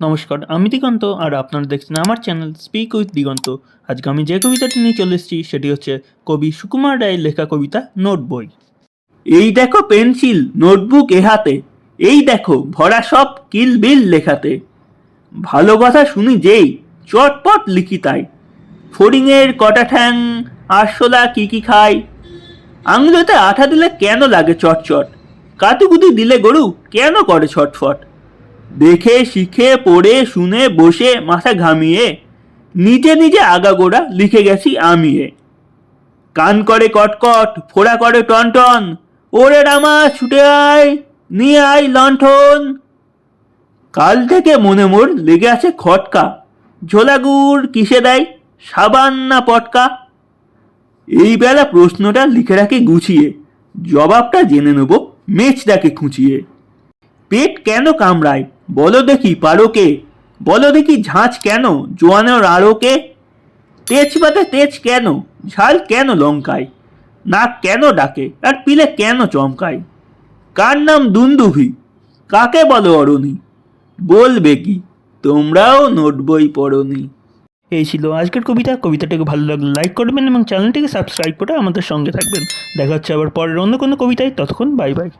নমস্কার, আমি দিগন্ত আর আপনারা দেখছেন আমার চ্যানেল স্পিক উইথ দিগন্ত। আজকে আমি যে কবিতাটি নিয়ে চলে এসেছি, সেটি হচ্ছে কবি সুকুমার রায়ের লেখা কবিতা নোট বই। এই দেখো পেন্সিল নোটবুক এ হাতে, এই দেখো ভরা সব কিল বিল লেখাতে। ভালো কথা শুনি যেই, চটপট লিখি তাই। ফড়িংয়ের কটা ঠ্যাং, আরশোলা কি কি খায় আঙুলেতে আঠা দিলে কেন লাগে চটচট? কাতুকুতু দিলে গরু কেন করে ছটফট? দেখে, শিখে, পড়ে, শুনে, বসে, মাথা ঘামিয়ে, নিজে নিজে আগাগোড়া লিখে গেছি আমিয়ে কান করে কটকট, ফোড়া করে টনটন ওরে রামা, ছুটে আয়, নিয়ে আয় লণ্ঠন। কাল থেকে মনে মোর লেগে আছে খটকা, ঝোলা গুড় কিসে দেয়, সাবান না পটকা? এই বেলা প্রশ্নটা লিখে রাখি গুছিয়ে, জবাবটা জেনে নেব মেচটাকে খুঁচিয়ে। পেট কেন কামড়ায়? বলো দেখি পারোকে। বলো দেখি ঝাঁচ কেন, জোয়ানোর আড়োকে? তেজপাতে তেজ কেন, ঝাল কেন লঙ্কায়? নাক কেন ডাকে, আর পিলে কেন চমকায়? কার নাম দুন্দুভি? কাকে বলো অরণি? বলবে কি, তোমরাও নোট বই পড়নি। এই ছিল আজকের কবিতা। কবিতাটাকে ভালো লাগলে লাইক করবেন এবং চ্যানেলটিকে সাবস্ক্রাইব করে আমাদের সঙ্গে থাকবেন। দেখা হচ্ছে আবার পরের অন্য কোনো কবিতায়। ততক্ষণ বাই বাই।